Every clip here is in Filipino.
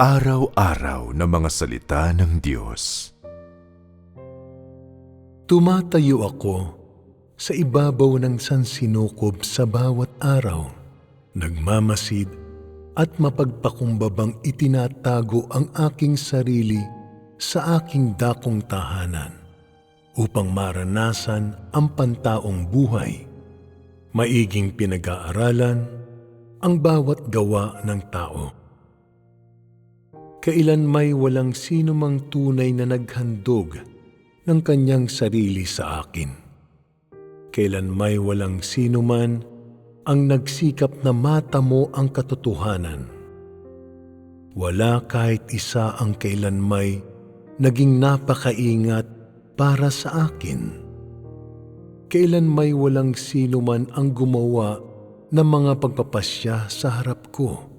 Pang-araw-araw na mga salita ng Diyos. Tumatayo ako sa ibabaw ng sansinukob sa bawat araw, nagmamasid at mapagpakumbabang itinatago ang aking sarili sa aking dakong tahanan upang maranasan ang pantaong buhay, maiging pinag-aaralan ang bawat gawa ng tao. Kailan may walang sino mang tunay na naghandog ng kanyang sarili sa akin. Kailan may walang sino man ang nagsikap na matamo ang katotohanan. Wala kahit isa ang kailan may naging napakaingat para sa akin. Kailan may walang sino man ang gumawa ng mga pagpapasya sa harap ko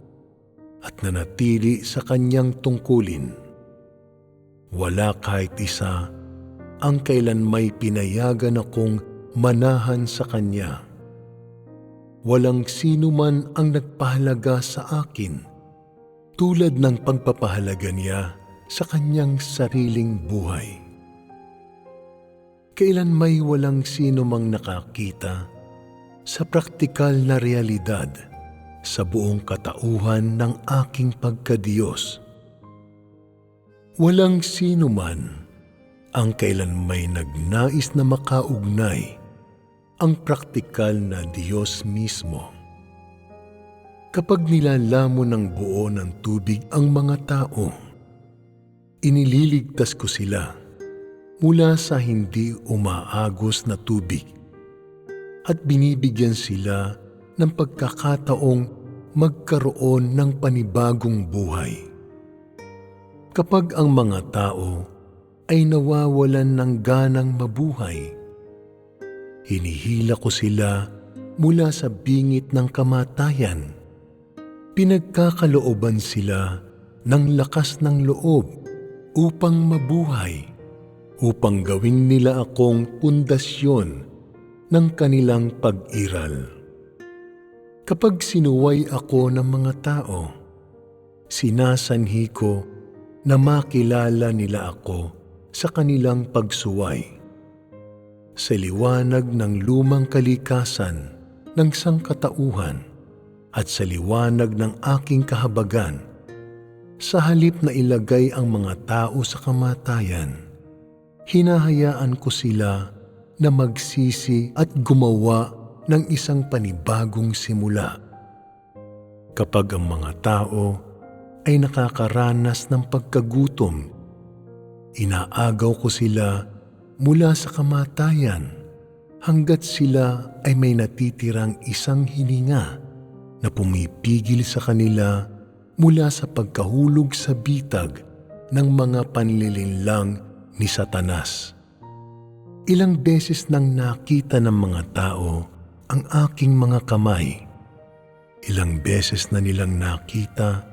at nanatili sa kanyang tungkulin. Wala kahit isa ang kailan may pinayagan akong manahan sa kanya. Walang sino man ang nagpahalaga sa akin tulad ng pagpapahalaga niya sa kanyang sariling buhay. Kailan may walang sino mang nakakita sa praktikal na realidad sa buong katauhan ng aking pagkadiyos. Walang sino man ang kailan may nagnais na makaugnay ang praktikal na Diyos mismo. Kapag nilalamon ng buo ng tubig ang mga tao, inililigtas ko sila mula sa hindi umaagos na tubig at binibigyan sila ng pagkakataong magkaroon ng panibagong buhay. Kapag ang mga tao ay nawawalan ng ganang mabuhay, hinihila ko sila mula sa bingit ng kamatayan. Pinagkakalooban sila ng lakas ng loob upang mabuhay, upang gawing nila akong pundasyon ng kanilang pag-iral. Kapag sinuway ako ng mga tao, sinasanhi ko na makilala nila ako sa kanilang pagsuway. Sa liwanag ng lumang kalikasan ng sangkatauhan at sa liwanag ng aking kahabagan, sa halip na ilagay ang mga tao sa kamatayan, hinahayaan ko sila na magsisi at gumawa ng isang panibagong simula. Kapag ang mga tao ay nakakaranas ng pagkagutom, inaagaw ko sila mula sa kamatayan hanggat sila ay may natitirang isang hininga na pumipigil sa kanila mula sa pagkahulog sa bitag ng mga panlilinlang ni Satanas. Ilang beses nang nakita ng mga tao ang aking mga kamay. Ilang beses na nilang nakita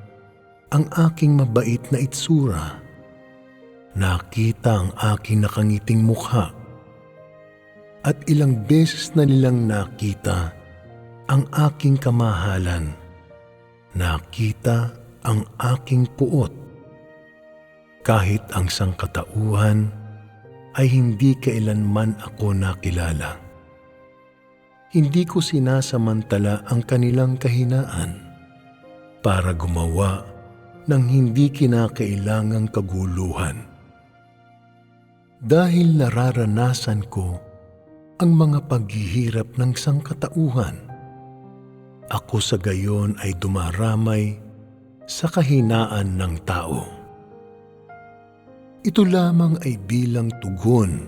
ang aking mabait na itsura. Nakita ang aking nakangiting mukha. At ilang beses na nilang nakita ang aking kamahalan. Nakita ang aking puot. Kahit ang sangkatauhan ay hindi kailanman ako nakilala. Hindi ko sinasamantala ang kanilang kahinaan para gumawa ng hindi kinakailangang kaguluhan. Dahil nararanasan ko ang mga paghihirap ng sangkatauhan, ako sa gayon ay dumaramay sa kahinaan ng tao. Ito lamang ay bilang tugon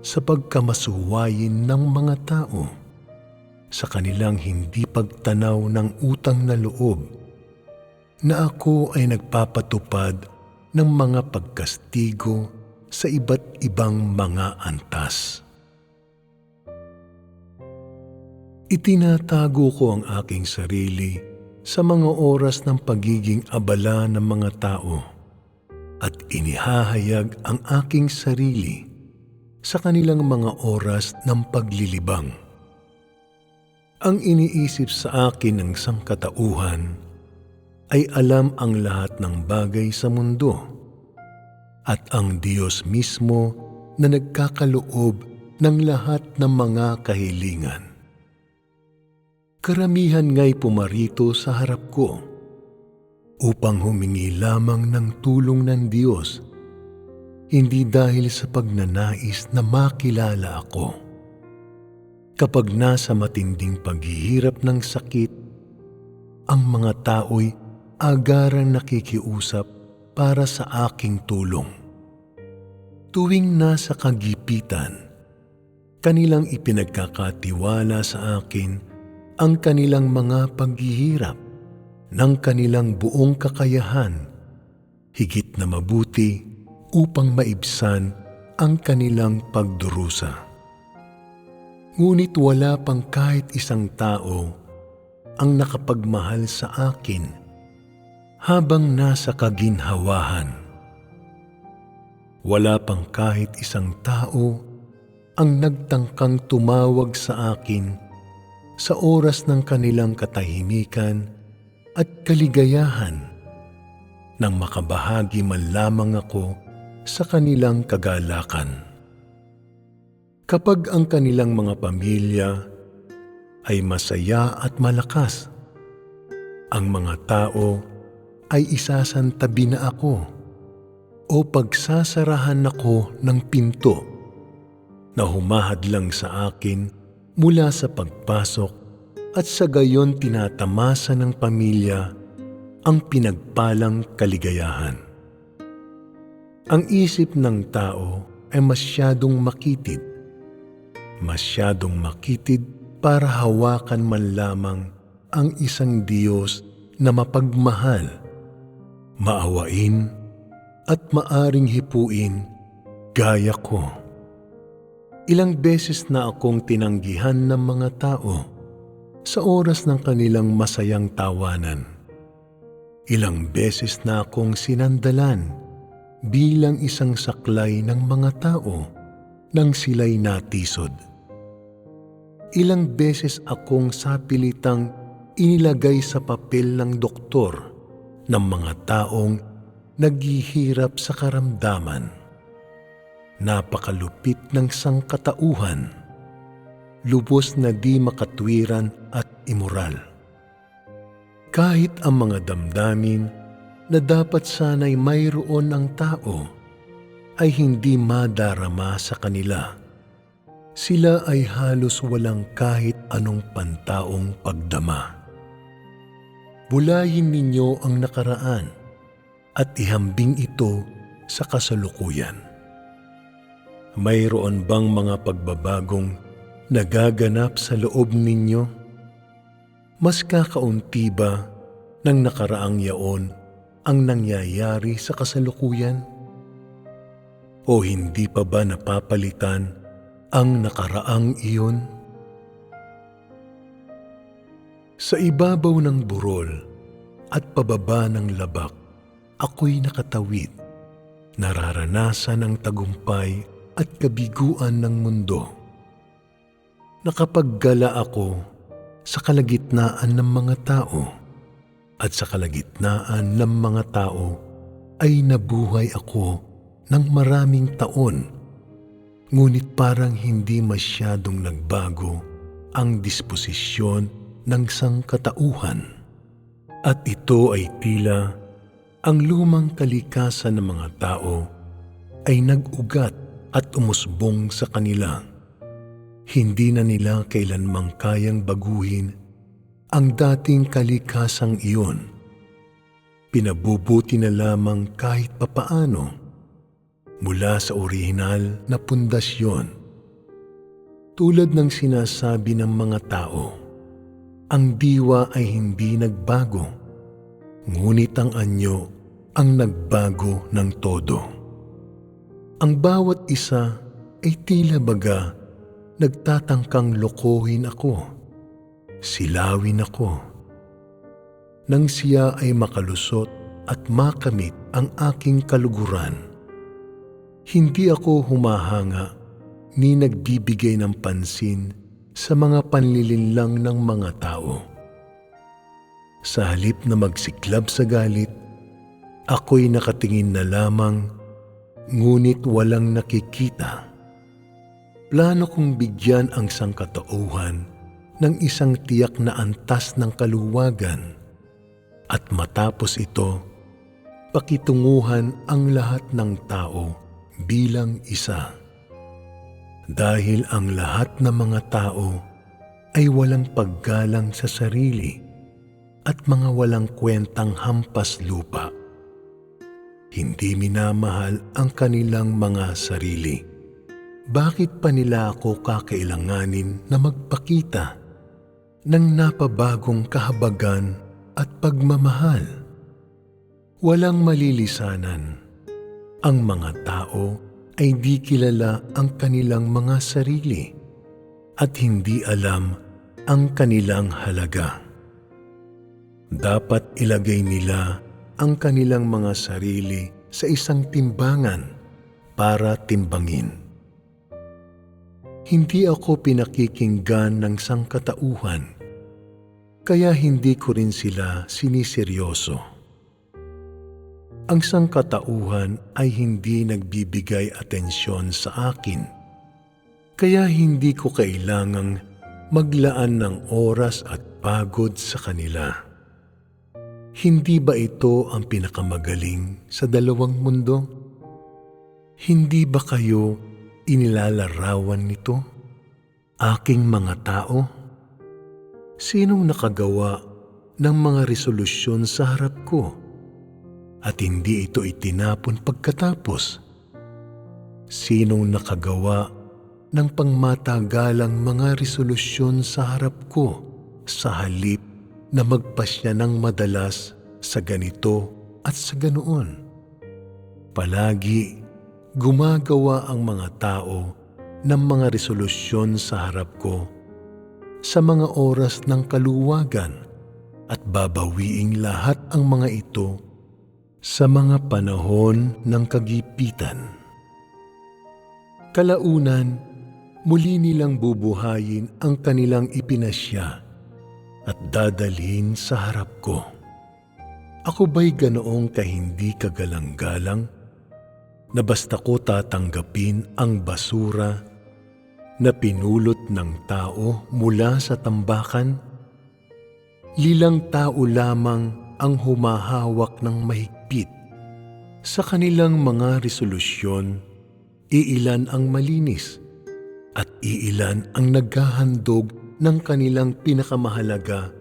sa pagkamasuwayin ng mga tao sa kanilang hindi pagtanaw ng utang na loob na ako ay nagpapatupad ng mga pagkastigo sa iba't ibang mga antas. Itinatago ko ang aking sarili sa mga oras ng pagiging abala ng mga tao at inihahayag ang aking sarili sa kanilang mga oras ng paglilibang. Ang iniisip sa akin ng sangkatauhan ay alam ang lahat ng bagay sa mundo at ang Diyos mismo na nagkakaloob ng lahat ng mga kahilingan. Karamihan nga'y pumarito sa harap ko upang humingi lamang ng tulong ng Diyos, hindi dahil sa pagnanais na makilala ako. Kapag nasa matinding paghihirap ng sakit, ang mga tao'y agarang nakikiusap para sa aking tulong. Tuwing nasa kagipitan, kanilang ipinagkakatiwala sa akin ang kanilang mga paghihirap ng kanilang buong kakayahan, higit na mabuti upang maibsan ang kanilang pagdurusa. Ngunit wala pang kahit isang tao ang nakapagmahal sa akin habang nasa kaginhawahan. Wala pang kahit isang tao ang nagtangkang tumawag sa akin sa oras ng kanilang katahimikan at kaligayahan nang makabahagi man lamang ako sa kanilang kagalakan. Kapag ang kanilang mga pamilya ay masaya at malakas, ang mga tao ay isasantabi na ako o pagsasarahan ako ng pinto na humahadlang sa akin mula sa pagpasok at sa gayon tinatamasa ng pamilya ang pinagpalang kaligayahan. Ang isip ng tao ay masyadong makitid. Masyadong makitid para hawakan man lamang ang isang Diyos na mapagmahal, maawain at maaring hipuin gaya ko. Ilang beses na akong tinanggihan ng mga tao sa oras ng kanilang masayang tawanan. Ilang beses na akong sinandalan bilang isang saklay ng mga tao nang sila'y natisod. Ilang beses akong sapilitang inilagay sa papel ng doktor ng mga taong naghihirap sa karamdaman napakalupit ng sangkatauhan, lubos na di makatwiran at imoral. Kahit ang mga damdamin na dapat sana'y mayroon ang tao ay hindi madarama sa kanila. Sila ay halos walang kahit anong pantaong pagdama. Bulayin ninyo ang nakaraan at ihambing ito sa kasalukuyan mayroon bang mga pagbabagong nagaganap sa loob ninyo? Mas kakaunti ba ng nakaraang yaon ang nangyayari sa kasalukuyan? O hindi pa ba napapalitan ang nakaraang iyon? Sa ibabaw ng burol at pababa ng labak, ako'y nakatawid, nararanasan ang tagumpay at kabiguan ng mundo. Nakapaggala ako sa kalagitnaan ng mga tao at sa kalagitnaan ng mga tao ay nabuhay ako ng maraming taon ngunit parang hindi masyadong nagbago ang disposisyon ng sangkatauhan. At ito ay tila ang lumang kalikasan ng mga tao ay nag-ugat at umusbong sa kanila. Hindi na nila kailanmang kayang baguhin ang dating kalikasang iyon. Pinabubuti na lamang kahit papaano mula sa orihinal na pundasyon. Tulad ng sinasabi ng mga tao, ang diwa ay hindi nagbago, ngunit ang anyo ang nagbago ng todo. Ang bawat isa ay tila baga nagtatangkang lokohin ako, silawin ako. Nang siya ay makalusot at makamit ang aking kaluguran, hindi ako humahanga ni nagbibigay ng pansin sa mga panlilinlang ng mga tao. Sa halip na magsiklab sa galit, ako'y nakatingin na lamang, ngunit walang nakikita. Plano kong bigyan ang sangkatauhan ng isang tiyak na antas ng kaluwagan at matapos ito, pakitunguhan ang lahat ng tao bilang isa. Dahil ang lahat ng mga tao ay walang paggalang sa sarili at mga walang kwentang hampas lupa. Hindi minamahal ang kanilang mga sarili. Bakit pa nila ako kakailanganin na magpakita ng napabagong kahabagan at pagmamahal? Walang malilisanan. Ang mga tao ay di kilala ang kanilang mga sarili at hindi alam ang kanilang halaga. Dapat ilagay nila ang kanilang mga sarili sa isang timbangan para timbangin. Hindi ako pinakikinggan ng sangkatauhan, kaya hindi ko rin sila siniseryoso. Ang sangkatauhan ay hindi nagbibigay atensyon sa akin, kaya hindi ko kailangang maglaan ng oras at pagod sa kanila. Hindi ba ito ang pinakamagaling sa dalawang mundo? Hindi ba kayo inilalarawan nito? Aking mga tao? Sinong nakagawa ng mga resolusyon sa harap ko at hindi ito itinapon pagkatapos? Sinong nakagawa ng pangmatagalang mga resolusyon sa harap ko sa halip na magpasya ng madalas sa ganito at sa ganoon? Palagi gumagawa ang mga tao ng mga resolusyon sa harap ko sa mga oras ng kaluwagan at babawiing lahat ang mga ito sa mga panahon ng kagipitan. Kalaunan, muli nilang bubuhayin ang kanilang ipinasya at dadalhin sa harap ko. Ako ba'y ganoong kahindi kagalang-galang na basta ko tatanggapin ang basura na pinulot ng tao mula sa tambakan? Lilang tao lamang ang humahawak ng mahigpit. Sa kanilang mga resolusyon, iilan ang malinis at iilan ang naghahandog ng kanilang pinakamahalaga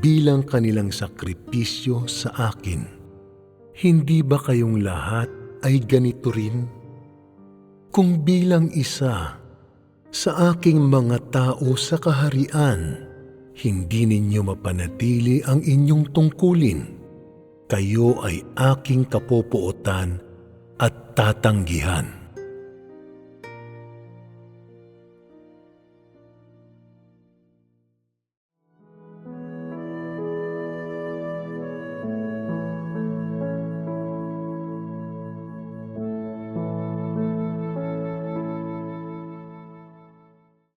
bilang kanilang sakripisyo sa akin. Hindi ba kayong lahat ay ganito rin? Kung bilang isa sa aking mga tao sa kaharian, hindi ninyo mapanatili ang inyong tungkulin. Kayo ay aking kapopuotan at tatanggihan.